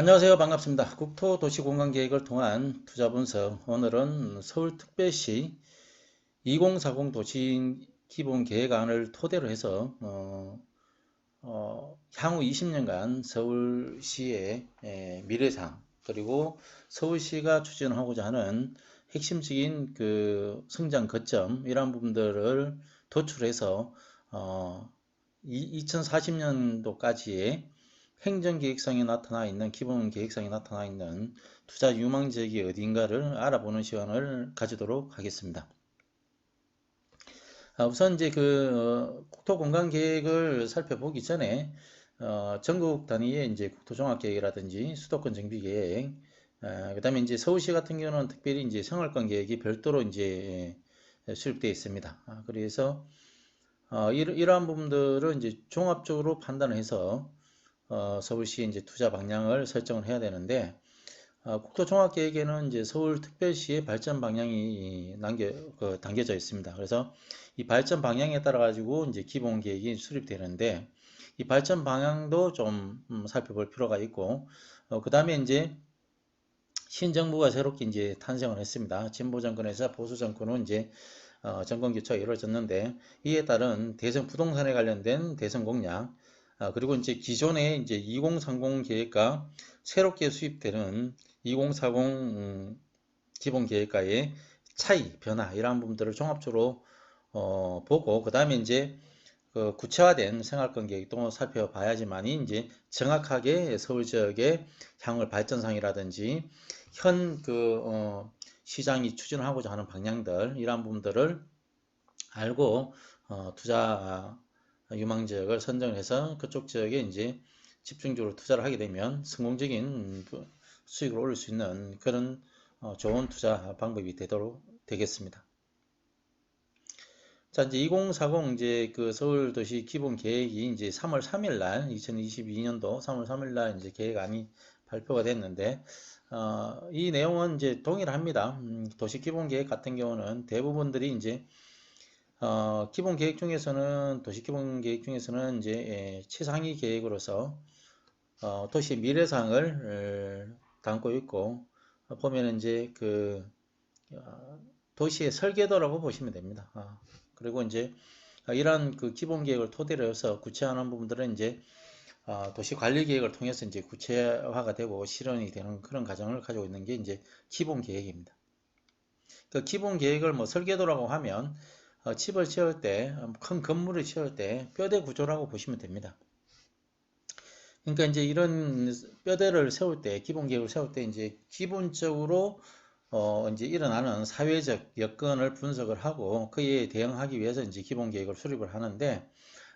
안녕하세요. 반갑습니다. 국토도시공간계획을 통한 투자 분석. 오늘은 서울특별시 2040 도시기본계획안을 토대로 해서 어, 어, 향후 20년간 서울시의 에, 미래상 그리고 서울시가 추진하고자 하는 핵심적인 그 성장 거점 이런 부분들을 도출해서 어, 2040년도까지의 행정계획상에 나타나 있는 기본 계획상에 나타나 있는 투자 유망 지역이 어딘가를 알아보는 시간을 가지도록 하겠습니다. 아, 우선 이제 그 어, 국토공간 계획을 살펴보기 전에 어, 전국 단위의 이제 국토종합계획이라든지 수도권 정비계획, 아, 그다음에 이제 서울시 같은 경우는 특별히 이제 생활권 계획이 별도로 이제 수립되어 있습니다. 아, 그래서 어, 이러, 한 부분들을 이제 종합적으로 판단해서 어, 서울시 이제 투자 방향을 설정을 해야 되는데 어, 국토종합계획에는 이제 서울특별시의 발전 방향이 남겨 그, 담겨져 있습니다. 그래서 이 발전 방향에 따라 가지고 이제 기본 계획이 수립되는데 이 발전 방향도 좀 음, 살펴볼 필요가 있고 어, 그 다음에 이제 신정부가 새롭게 이제 탄생을 했습니다. 진보 정권에서 보수 정권은 이제 어, 정권 교체가 이루어졌는데 이에 따른 대선 부동산에 관련된 대선 공약 아, 그리고 이제 기존의 이제 2030 계획과 새롭게 수입되는 2040 음, 기본 계획과의 차이, 변화 이러한 부분들을 종합적으로 어, 보고 그 다음에 이제 그 구체화된 생활권 계획도 살펴봐야지만이 이제 정확하게 서울 지역의 향후 발전상이라든지 현그 어, 시장이 추진하고자 하는 방향들 이러한 부분들을 알고 어, 투자 유망 지역을 선정해서 그쪽 지역에 이제 집중적으로 투자를 하게 되면 성공적인 수익을 올릴 수 있는 그런 어, 좋은 투자 방법이 되도록 되겠습니다. 자, 이제 2040 이제 그 서울 도시 기본 계획이 이제 3월 3일 날 2022년도 3월 3일 날 이제 계획안이 발표가 됐는데 어, 이 내용은 이제 동일합니다. 음, 도시 기본 계획 같은 경우는 대부분들이 이제 어, 기본 계획 중에서는 도시 기본 계획 중에서는 이제 예, 최상위 계획으로서 어, 도시 미래상을 담고 있고 어, 보면 이제 그 어, 도시의 설계도라고 보시면 됩니다. 아, 그리고 이제 이러한 그 기본 계획을 토대로 해서 구체화하는 부분들은 이제 어, 도시 관리 계획을 통해서 이제 구체화가 되고 실현이 되는 그런 과정을 가지고 있는 게 이제 기본 계획입니다. 그 기본 계획을 뭐 설계도라고 하면 어, 집을 지을 때, 큰 건물을 지을 때 뼈대 구조라고 보시면 됩니다. 그러니까 이제 이런 뼈대를 세울 때, 기본 계획을 세울 때 이제 기본적으로 어 이제 일어나는 사회적 여건을 분석을 하고 그에 대응하기 위해서 이제 기본 계획을 수립을 하는데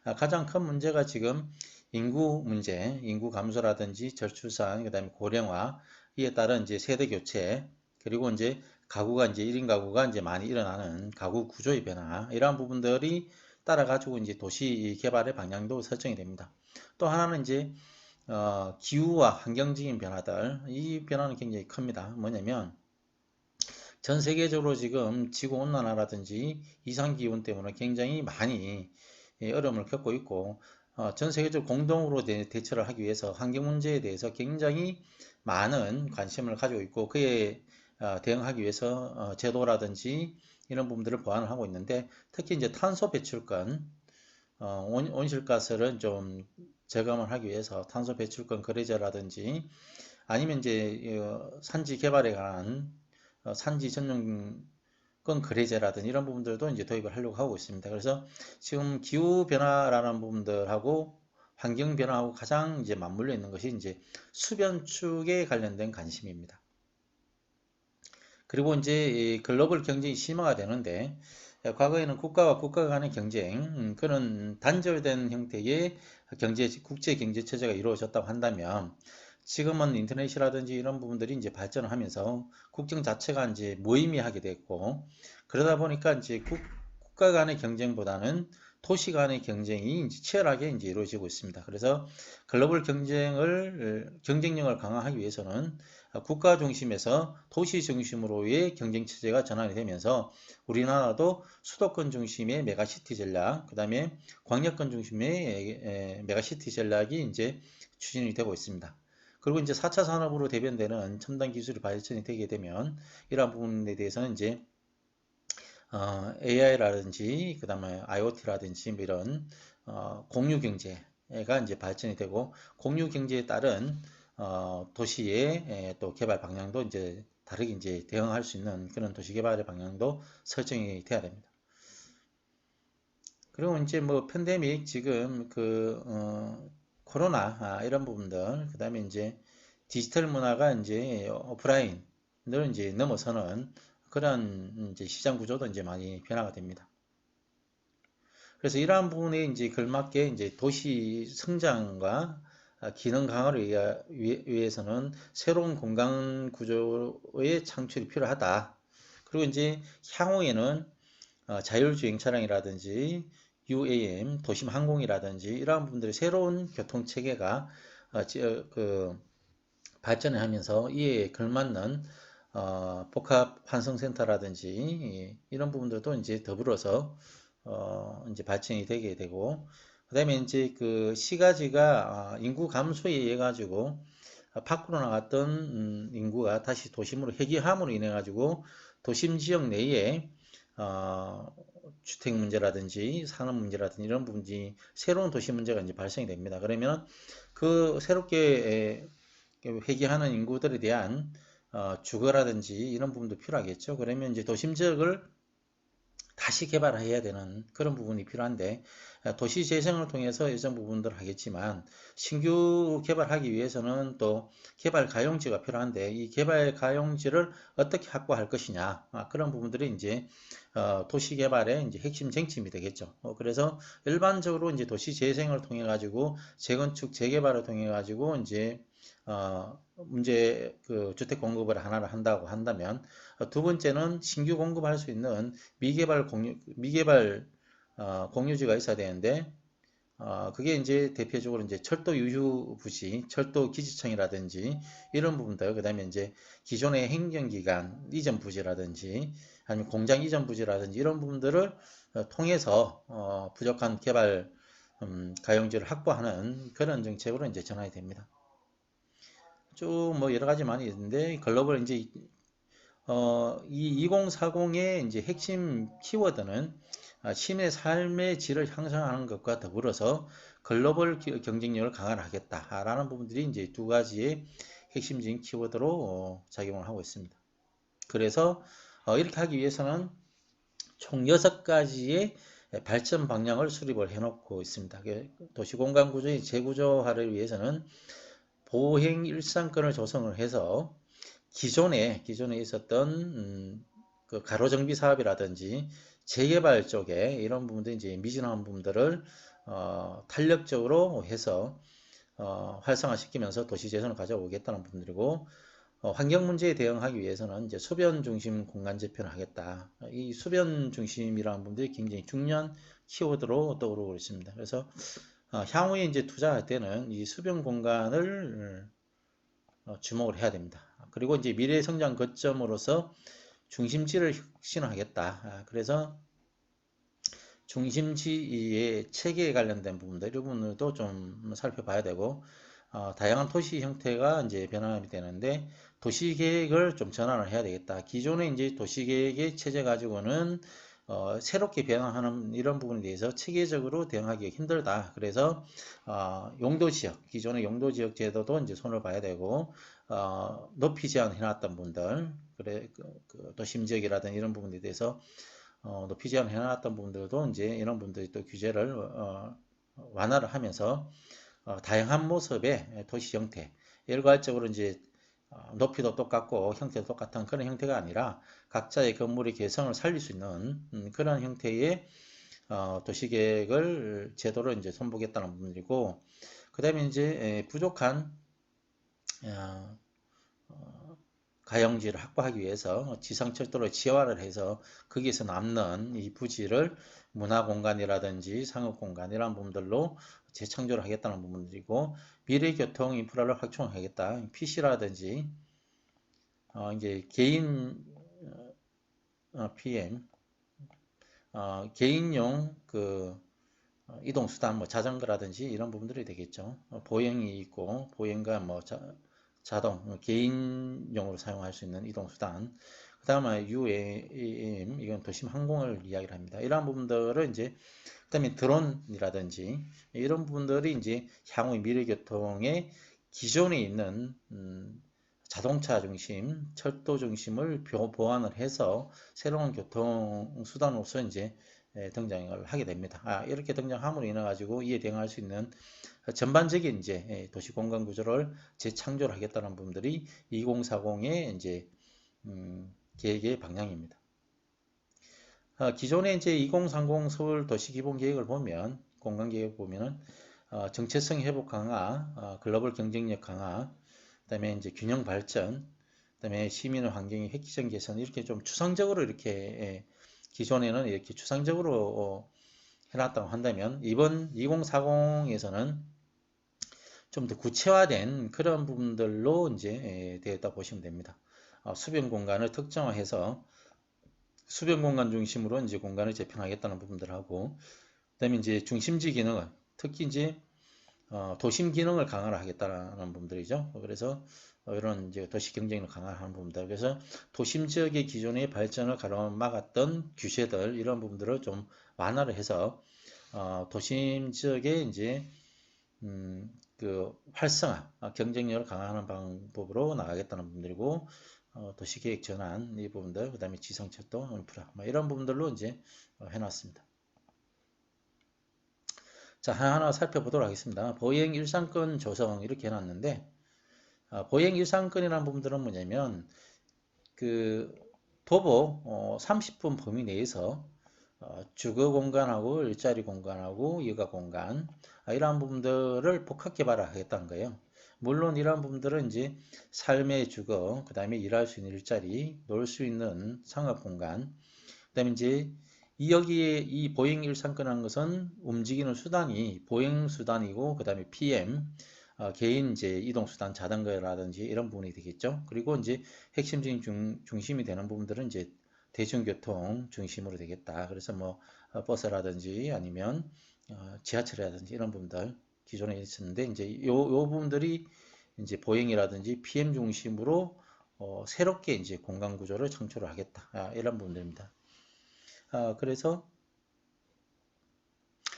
아, 가장 큰 문제가 지금 인구 문제, 인구 감소라든지 저출산, 그다음에 고령화 이에 따른 이제 세대 교체 그리고 이제 가구가 이제 1인 가구가 이제 많이 일어나는 가구 구조의 변화 이러한 부분들이 따라 가지고 이제 도시 개발의 방향도 설정이 됩니다. 또 하나는 이제 어, 기후와 환경적인 변화들 이 변화는 굉장히 큽니다. 뭐냐면 전 세계적으로 지금 지구 온난화라든지 이상 기온 때문에 굉장히 많이 예, 어려움을 겪고 있고 어, 전 세계적 공동으로 대, 처를 하기 위해서 환경 문제에 대해서 굉장히 많은 관심을 가지고 있고 그에 어, 대응하기 위해서 어, 제도라든지 이런 부분들을 보완을 하고 있는데 특히 이제 탄소 배출권 어, 온실가스를 좀 저감을 하기 위해서 탄소 배출권 거래제라든지 아니면 이제 산지 개발에 관한 산지 전용권 거래제라든지 이런 부분들도 이제 도입을 하려고 하고 있습니다. 그래서 지금 기후 변화라는 부분들하고 환경 변화하고 가장 이제 맞물려 있는 것이 이제 수변축에 관련된 관심입니다. 그리고 이제 글로벌 경쟁이 심화가 되는데 과거에는 국가와 국가 간의 경쟁 음, 그런 단절된 형태의 경제 국제 경제 체제가 이루어졌다고 한다면 지금은 인터넷이라든지 이런 부분들이 이제 발전을 하면서 국경 자체가 이제 무의미하게 됐고 그러다 보니까 이제 국, 국가 간의 경쟁보다는 도시 간의 경쟁이 이제 치열하게 이제 이루어지고 있습니다. 그래서 글로벌 경쟁을 경쟁력을 강화하기 위해서는 국가 중심에서 도시 중심으로의 경쟁 체제가 전환이 되면서 우리나라도 수도권 중심의 메가시티 전략, 그 다음에 광역권 중심의 메가시티 전략이 이제 추진이 되고 있습니다. 그리고 이제 4차 산업으로 대변되는 첨단 기술이 발전이 되게 되면 이러한 부분에 대해서는 이제 어, AI라든지 그 다음에 IoT라든지 뭐 이런 어, 공유 경제가 이제 발전이 되고 공유 경제에 따른 어, 도시의 에, 또 개발 방향도 이제 다르게 이제 대응할 수 있는 그런 도시 개발의 방향도 설정이 돼야 됩니다. 그리고 이제 뭐 팬데믹 지금 그 어, 코로나 아, 이런 부분들 그 다음에 이제 디지털 문화가 이제 오프라인을 이제 넘어서는 그런 이제 시장 구조도 이제 많이 변화가 됩니다. 그래서 이러한 부분에 이제 걸맞게 이제 도시 성장과 기능 강화를 위해서는 새로운 공간 구조의 창출이 필요하다. 그리고 이제 향후에는 어, 자율주행 차량이라든지 UAM, 도심 항공이라든지 이러한 부분들이 새로운 교통 체계가 어, 그 발전을 하면서 이에 걸맞는 어, 복합 환성센터라든지 이런 부분들도 이제 더불어서 어, 이제 발전이 되게 되고 그 다음에 이제 그 시가지가 아, 인구 감소에 의해 가지고 밖으로 나갔던 음, 인구가 다시 도심으로 회귀함으로 인해 가지고 도심 지역 내에 어, 주택 문제라든지 산업 문제라든지 이런 부분이 새로운 도시 문제가 이제 발생이 됩니다. 그러면 그 새롭게 회귀하는 인구들에 대한 어, 주거라든지 이런 부분도 필요하겠죠. 그러면 이제 도심 지역을 다시 개발해야 되는 그런 부분이 필요한데 어, 도시 재생을 통해서 일정 부분들을 하겠지만 신규 개발하기 위해서는 또 개발 가용지가 필요한데 이 개발 가용지를 어떻게 확보할 것이냐 아, 그런 부분들이 이제 어, 도시 개발의 이제 핵심 쟁점이 되겠죠. 어, 그래서 일반적으로 이제 도시 재생을 통해 가지고 재건축 재개발을 통해 가지고 이제 어, 문제 그 주택 공급을 하나를 한다고 한다면 어, 두 번째는 신규 공급할 수 있는 미개발 공유 미개발 어, 공유지가 있어야 되는데 어, 그게 이제 대표적으로 이제 철도 유휴 부지, 철도 기지청이라든지 이런 부분들, 그 다음에 이제 기존의 행정기관 이전 부지라든지 아니면 공장 이전 부지라든지 이런 부분들을 어, 통해서 어, 부족한 개발 음, 가용지를 확보하는 그런 정책으로 이제 전환이 됩니다. 쭉 뭐 여러 가지 많이 있는데 글로벌 이제 어, 이 2040의 이제 핵심 키워드는 아, 시민의 삶의 질을 향상하는 것과 더불어서 글로벌 경쟁력을 강화하겠다라는 부분들이 이제 두 가지의 핵심적인 키워드로 어, 작용을 하고 있습니다. 그래서 어, 이렇게 하기 위해서는 총 6가지의 발전 방향을 수립을 해놓고 있습니다. 도시공간 구조의 재구조화를 위해서는 보행 일상권을 조성을 해서 기존에 기존에 있었던 음, 그 가로 정비 사업이라든지 재개발 쪽에 이런 부분들 이제 미진한 부분들을 어, 탄력적으로 해서 어, 활성화시키면서 도시 재선을 가져오겠다는 부분들이고 어, 환경 문제에 대응하기 위해서는 이제 수변 중심 공간 재편을 하겠다. 이 수변 중심이라는 부분들이 굉장히 중요한 키워드로 떠오르고 있습니다. 그래서 어, 향후에 이제 투자할 때는 이 수변 공간을 어, 주목을 해야 됩니다. 그리고 이제 미래 성장 거점으로서 중심지를 혁신하겠다. 아, 그래서 중심지의 체계에 관련된 부분들, 이 부분들도 좀 살펴봐야 되고, 어, 다양한 도시 형태가 이제 변화가 되는데, 도시 계획을 좀 전환을 해야 되겠다. 기존의 이제 도시 계획의 체제 가지고는 어, 새롭게 변화하는 이런 부분에 대해서 체계적으로 대응하기 힘들다. 그래서 어, 용도 지역, 기존의 용도 지역 제도도 이제 손을 봐야 되고 어, 높이 제한해놨던 분들, 그래 그, 그 도심 지역이라든 이런 부분에 대해서 어, 높이 제한해놨던 분들도 이제 이런 분들이 또 규제를 어, 완화를 하면서 어, 다양한 모습의 도시 형태, 일괄적으로 이제 어, 높이도 똑같고 형태도 똑같은 그런 형태가 아니라 각자의 건물의 개성을 살릴 수 있는 음, 그런 형태의 어, 도시계획을 제도로 이제 손보겠다는 부분이고 그 다음에 이제 부족한 어, 가용지를 확보하기 위해서 지상철도로 지하화를 해서 거기에서 남는 이 부지를 문화 공간이라든지 상업 공간 이런 부분들로 재창조를 하겠다는 부분들이고 미래 교통 인프라를 확충하겠다. PC라든지 어, 이제 개인 어, PM 어, 개인용 그 어, 이동 수단 뭐 자전거라든지 이런 부분들이 되겠죠. 어, 보행이 있고 보행과 뭐 자, 자동, 어, 개인용으로 사용할 수 있는 이동 수단. 그 다음에 UAM, 이건 도심 항공을 이야기를 합니다. 이러한 부분들은 이제, 그 다음에 드론이라든지, 이런 부분들이 이제 향후 미래교통의 기존에 있는, 음, 자동차 중심, 철도 중심을 보완을 해서 새로운 교통 수단으로서 이제 등장을 하게 됩니다. 아, 이렇게 등장함으로 인해 가지고 이에 대응할 수 있는 전반적인 이제 도시 공간 구조를 재창조를 하겠다는 부분들이 2040의 이제 음, 계획의 방향입니다. 아, 기존의 이제 2030 서울 도시 기본 계획을 보면 공간 계획 보면은 어, 정체성 회복 강화, 어, 글로벌 경쟁력 강화, 그다음에 이제 균형 발전, 그다음에 시민의 환경의 획기적 개선 이렇게 좀 추상적으로 이렇게 예, 기존에는 이렇게 추상적으로 어, 해놨다고 한다면 이번 2040에서는 좀 더 구체화된 그런 부분들로 이제 예, 되었다 보시면 됩니다. 어, 수변 공간을 특정화해서 수변 공간 중심으로 이제 공간을 재편하겠다는 부분들하고 그다음에 이제 중심지 기능을 특히 이제 어, 도심 기능을 강화를 하겠다는 부분들이죠. 그래서 어, 이런 이제 도시 경쟁을 강화하는 부분들. 그래서 도심 지역의 기존의 발전을 가로막았던 규제들 이런 부분들을 좀 완화를 해서 어, 도심 지역의 이제 음, 그 활성화, 아, 경쟁력을 강화하는 방법으로 나가겠다는 부분들이고 어, 도시계획 전환 이 부분들, 그 다음에 지상철도 인프라 뭐 이런 부분들로 이제 어, 해놨습니다. 자, 하나하나 살펴보도록 하겠습니다. 보행 일상권 조성 이렇게 해놨는데 어, 보행 일상권이라는 부분들은 뭐냐면 그 도보 어, 30분 범위 내에서 어, 주거 공간하고 일자리 공간하고 여가 공간 아, 이러한 부분들을 복합 개발을 하겠다는 거예요. 물론 이러한 부분들은 이제 삶의 주거, 그 다음에 일할 수 있는 일자리, 놀 수 있는 상업 공간, 그 다음에 이제 이 여기에 이 보행 일상권이라는 것은 움직이는 수단이 보행 수단이고 그 다음에 PM 어, 개인 이제 이동 수단 자전거라든지 이런 부분이 되겠죠. 그리고 이제 핵심적인 중, 중심이 되는 부분들은 이제 대중교통 중심으로 되겠다. 그래서 뭐 어, 버스라든지 아니면 어, 지하철이라든지 이런 부분들 기존에 있었는데 이제 요, 요 부분들이 이제 보행이라든지 PM 중심으로 어, 새롭게 이제 공간 구조를 창출을 하겠다. 아, 이런 부분들입니다. 아, 그래서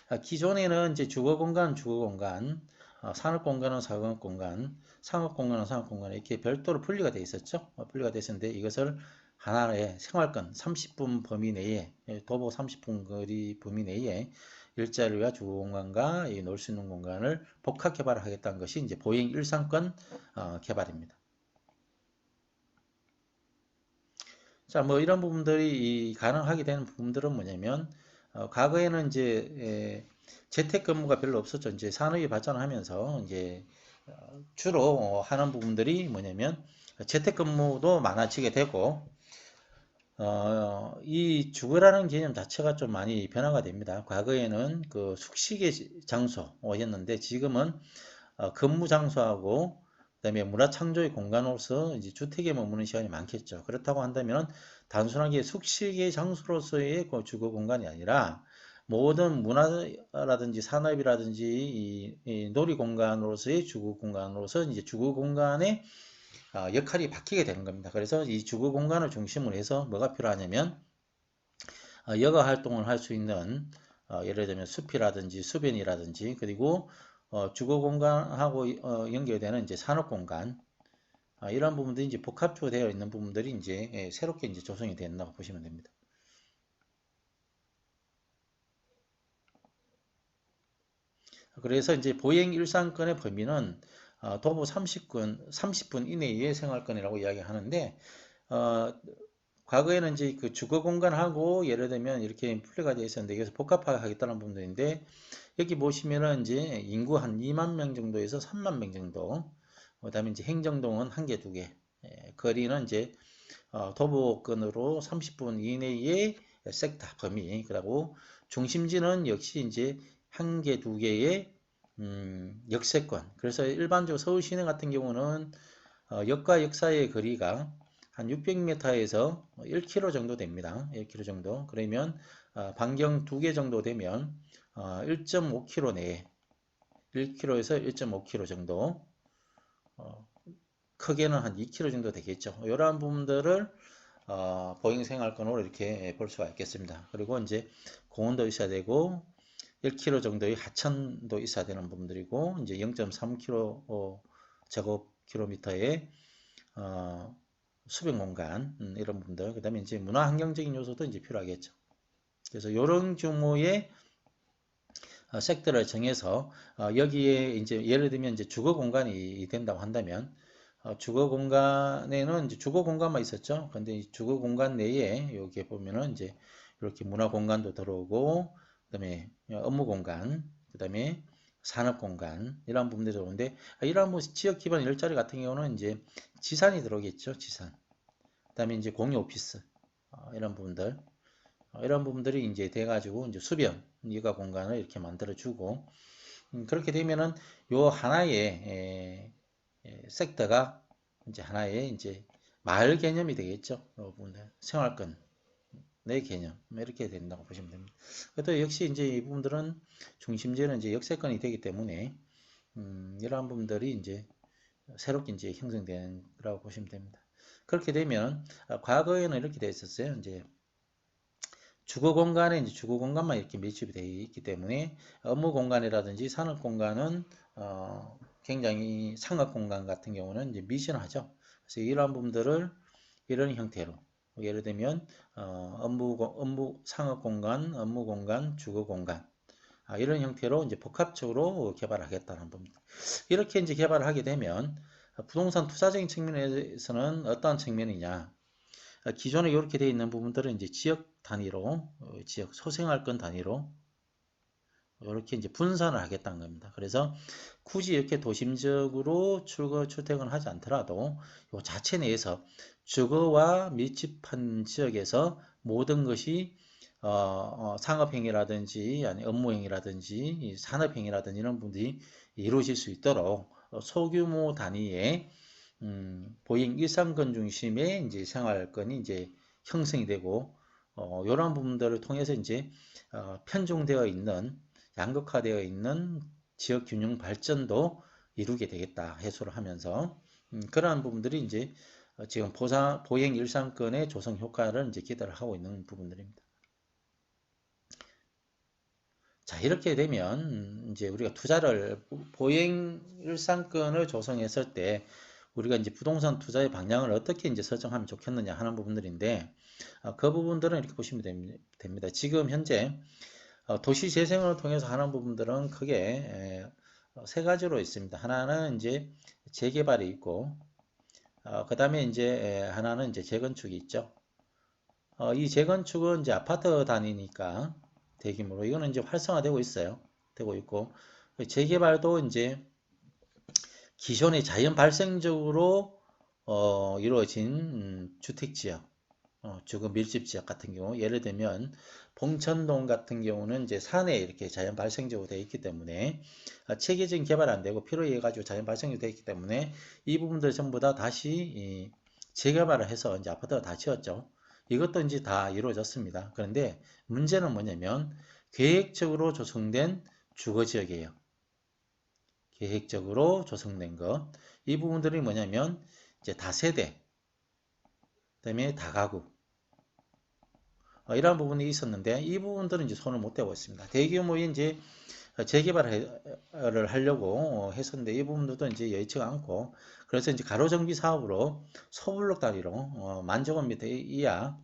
아, 기존에는 이제 주거 공간, 주거 공간, 어, 산업 공간은 산업 공간, 상업 공간은 상업 공간 이렇게 별도로 분리가 되어 있었죠. 어, 분리가 되어 있었는데 이것을 하나의 생활권 30분 범위 내에 예, 도보 30분 거리 범위 내에 일자리와 주거 공간과 놀 수 있는 공간을 복합 개발하겠다는 것이 이제 보행 일상권 어, 개발입니다. 자, 뭐 이런 부분들이 가능하게 되는 부분들은 뭐냐면 어, 과거에는 이제 에, 재택근무가 별로 없었죠. 이제 산업이 발전하면서 이제 어, 주로 하는 부분들이 뭐냐면 재택근무도 많아지게 되고 어, 이 주거라는 개념 자체가 좀 많이 변화가 됩니다. 과거에는 그 숙식의 장소였는데 지금은 어, 근무 장소하고 그다음에 문화 창조의 공간으로서 이제 주택에 머무는 시간이 많겠죠. 그렇다고 한다면 단순하게 숙식의 장소로서의 그 주거 공간이 아니라 모든 문화라든지 산업이라든지 이, 이 놀이 공간으로서의 주거 공간으로서 이제 주거 공간의 어, 역할이 바뀌게 되는 겁니다. 그래서 이 주거 공간을 중심으로 해서 뭐가 필요하냐면 어, 여가 활동을 할 수 있는 어, 예를 들면 숲이라든지 수변이라든지 그리고 어, 주거 공간하고 어, 연결되는 이제 산업 공간 아, 이런 부분들이 이제 복합적으로 되어 있는 부분들이 이제 예, 새롭게 이제 조성이 된다고 보시면 됩니다. 그래서 이제 보행 일상권의 범위는 어, 도보 30분 30분 이내의 생활권이라고 이야기하는데 어, 과거에는 이제 그 주거 공간하고 예를 들면 이렇게 분리가 되어 있었는데 여기서 복합화하겠다는 부분들인데 여기 보시면은 이제 인구 한 2만 명 정도에서 3만 명 정도 그 다음에 이제 행정동은 한 개, 두 개. 예, 거리는 이제 어, 도보권으로 30분 이내의 섹터 범위. 그리고 중심지는 역시 이제 한 개, 두 개의 음, 역세권. 그래서 일반적으로 서울 시내 같은 경우는 어, 역과 역 사이의 거리가 한 600m에서 1km 정도 됩니다. 1km 정도. 그러면 어, 반경 두개 정도 되면 어, 1.5km 내에 1km에서 1.5km 정도 어, 크게는 한 2km 정도 되겠죠. 이러한 부분들을 어, 보행 생활권으로 이렇게 볼 수가 있겠습니다. 그리고 이제 공원도 있어야 되고 1km 정도의 하천도 있어야 되는 부분들이고 이제 0.3km 어, 제곱 킬로미터의 어, 수변 공간 음, 이런 부분들 그다음에 이제 문화 환경적인 요소도 이제 필요하겠죠. 그래서 이런 규모의 어, 섹터를 정해서 어, 여기에 이제 예를 들면 이제 주거 공간이 된다고 한다면 어, 주거 공간에는 이제 주거 공간만 있었죠. 근데 이 주거 공간 내에 여기 보면은 이제 이렇게 문화 공간도 들어오고 그다음에 업무 공간, 그다음에 산업 공간 이런 부분들이 들어오는데 이러한 뭐 지역 기반 일자리 같은 경우는 이제 지산이 들어오겠죠. 지산. 그다음에 이제 공유 오피스 어, 이런 부분들 어, 이런 부분들이 이제 돼가지고 이제 수변 이가 공간을 이렇게 만들어주고 음, 그렇게 되면은 요 하나의 섹터가 이제 하나의 이제 마을 개념이 되겠죠. 요 부분들 생활권 내 개념 이렇게 된다고 보시면 됩니다. 또 역시 이제 이 부분들은 중심지는 이제 역세권이 되기 때문에 음, 이러한 부분들이 이제 새롭게 이제 형성된 거라고 보시면 됩니다. 그렇게 되면 아, 과거에는 이렇게 되어 있었어요. 이제 주거 공간에 이제 주거 공간만 이렇게 밀집이 되어 있기 때문에 업무 공간이라든지 산업 공간은 어, 굉장히 상업 공간 같은 경우는 이제 미진하죠. 그래서 이러한 부분들을 이런 형태로 예를 들면 어, 업무 업무 상업 공간, 업무 공간, 주거 공간 아, 이런 형태로 이제 복합적으로 개발하겠다는 겁니다. 이렇게 이제 개발을 하게 되면 부동산 투자적인 측면에서는 어떠한 측면이냐? 기존에 이렇게 되어 있는 부분들은 이제 지역 단위로, 어, 지역 소생활권 단위로 이렇게 이제 분산을 하겠다는 겁니다. 그래서 굳이 이렇게 도심적으로 출거 출퇴근을 하지 않더라도 이 자체 내에서 주거와 밀집한 지역에서 모든 것이 어, 어, 상업행위라든지 아니 업무행위라든지 산업행위라든지 이런 부분들이 이루어질 수 있도록 소규모 단위의 음, 보행 일상권 중심의 이제 생활권이 이제 형성이 되고 어, 이런 부분들을 통해서 이제 어, 편중되어 있는 양극화되어 있는 지역 균형 발전도 이루게 되겠다 해소를 하면서 음, 그러한 부분들이 이제 어, 지금 보사, 보행 일상권의 조성 효과를 이제 기대를 하고 있는 부분들입니다. 자 이렇게 되면 음, 이제 우리가 투자를 보행 일상권을 조성했을 때 우리가 이제 부동산 투자의 방향을 어떻게 이제 설정하면 좋겠느냐 하는 부분들인데 어, 그 부분들은 이렇게 보시면 됩니다. 지금 현재 어, 도시 재생을 통해서 하는 부분들은 크게 세 가지로 있습니다. 하나는 이제 재개발이 있고 그 다음에 이제 하나는 이제 재건축이 있죠. 이 재건축은 이제 아파트 단위니까 대규모로 이거는 이제 활성화되고 있어요. 되고 있고 재개발도 이제 기존의 자연 발생적으로 어, 이루어진 음, 주택 지역, 어, 주거 밀집 지역 같은 경우 예를 들면 봉천동 같은 경우는 이제 산에 이렇게 자연 발생적으로 되어 있기 때문에 어, 체계적인 개발 안 되고 필요에 의해 가지고 자연 발생적으로 되어 있기 때문에 이 부분들 전부 다 다시 이, 재개발을 해서 이제 아파트가 다 지었죠. 이것도 이제 다 이루어졌습니다. 그런데 문제는 뭐냐면 계획적으로 조성된 주거지역이에요. 계획적으로 조성된 것. 이 부분들이 뭐냐면 이제 다세대, 그 다음에 다가구. 어, 이러한 부분이 있었는데 이 부분들은 이제 손을 못 대고 있습니다. 대규모의 이제 재개발을 하려고 했었는데 이 부분들도 이제 여의치가 않고 그래서 이제 가로정비 사업으로 소블록 단위로 어, 만족원미터 이하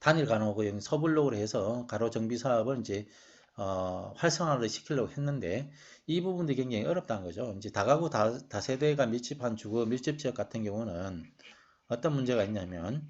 단일 간호고 서블록으로 해서 가로정비 사업을 이제 어, 활성화를 시키려고 했는데 이 부분도 굉장히 어렵다는 거죠. 이제 다가구 다, 다세대가 밀집한 주거 밀집 지역 같은 경우는 어떤 문제가 있냐면